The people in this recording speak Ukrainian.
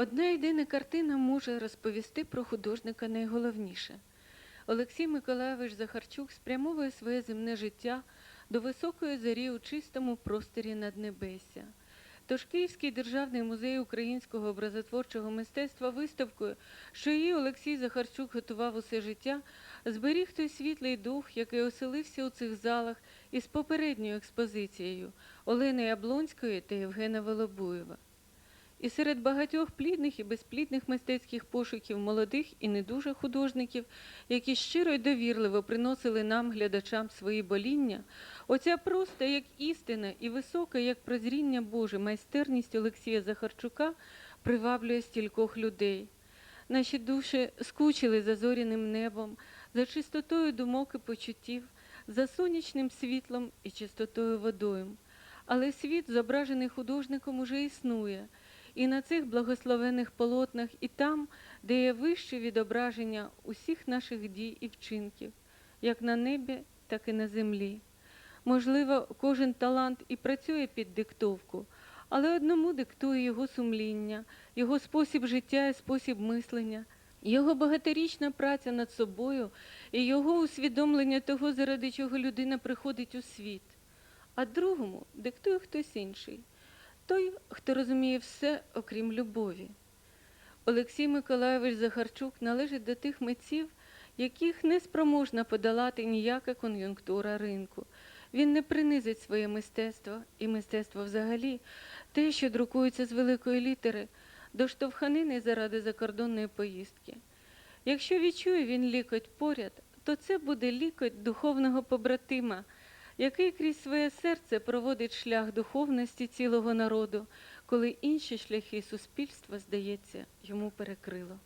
Одна єдина картина може розповісти про художника найголовніше. Олексій Миколайович Захарчук спрямовує своє земне життя до високої зорі у чистому просторі наднебесся. Тож Київський державний музей українського образотворчого мистецтва виставкою, що її Олексій Захарчук готував усе життя, зберіг той світлий дух, який оселився у цих залах із попередньою експозицією Олени Яблонської та Євгена Волобуєва. І серед багатьох плідних і безплідних мистецьких пошуків молодих і не дуже художників, які щиро й довірливо приносили нам, глядачам, свої боління, оця проста як істина і висока, як прозріння Боже, майстерність Олексія Захарчука приваблює стількох людей. Наші душі скучили за зоряним небом, за чистотою думок і почуттів, за сонячним світлом і чистотою водою. Але світ, зображений художником, уже існує, і на цих благословених полотнах, і там, де є вище відображення усіх наших дій і вчинків, як на небі, так і на землі. Можливо, кожен талант і працює під диктовку, але одному диктує його сумління, його спосіб життя і спосіб мислення, його багаторічна праця над собою і його усвідомлення того, заради чого людина приходить у світ. А другому диктує хтось інший, той, хто розуміє все, окрім любові. Олексій Миколайович Захарчук належить до тих митців, яких не спроможна подолати ніяка кон'юнктура ринку. Він не принизить своє мистецтво і мистецтво взагалі, те, що друкується з великої літери, до штовханини заради закордонної поїздки. Якщо відчує він лікоть поряд, то це буде лікоть духовного побратима, який крізь своє серце проводить шлях духовності цілого народу, коли інші шляхи суспільства, здається, йому перекрило.